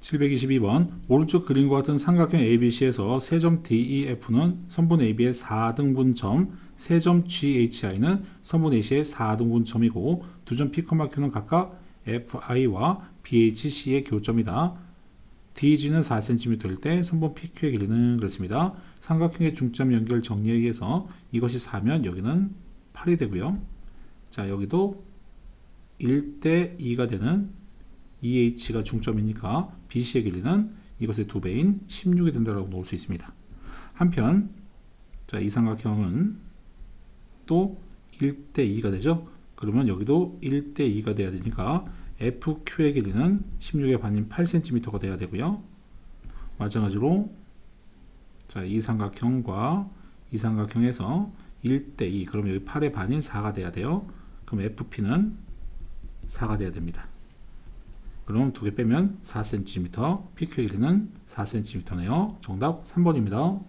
722번 오른쪽 그림과 같은 삼각형 ABC에서 세점 DEF는 선분 AB의 4등분점, 세점 GHI는 선분 AC의 4등분점이고 두 점 P, Q는 각각 FI와 BHC의 교점이다. DG는 4cm일 때 선분 PQ의 길이는 그렇습니다. 삼각형의 중점 연결 정리에 의해서 이것이 4면 여기는 8이 되고요. 자 여기도 1대 2가 되는 EH가 중점이니까 BC의 길이는 이것의 두 배인 16이 된다고 놓을 수 있습니다. 한편 자, 이 삼각형은 또 1대 2가 되죠. 그러면 여기도 1대 2가 돼야 되니까 FQ의 길이는 16의 반인 8cm가 돼야 되고요. 마찬가지로 자, 이 삼각형과 이 삼각형에서 1대 2 그럼 여기 8의 반인 4가 돼야 돼요. 그럼 FP는 4가 돼야 됩니다. 그럼 두 개 빼면 4cm, PQ의 길이는 4cm네요. 정답 3번입니다.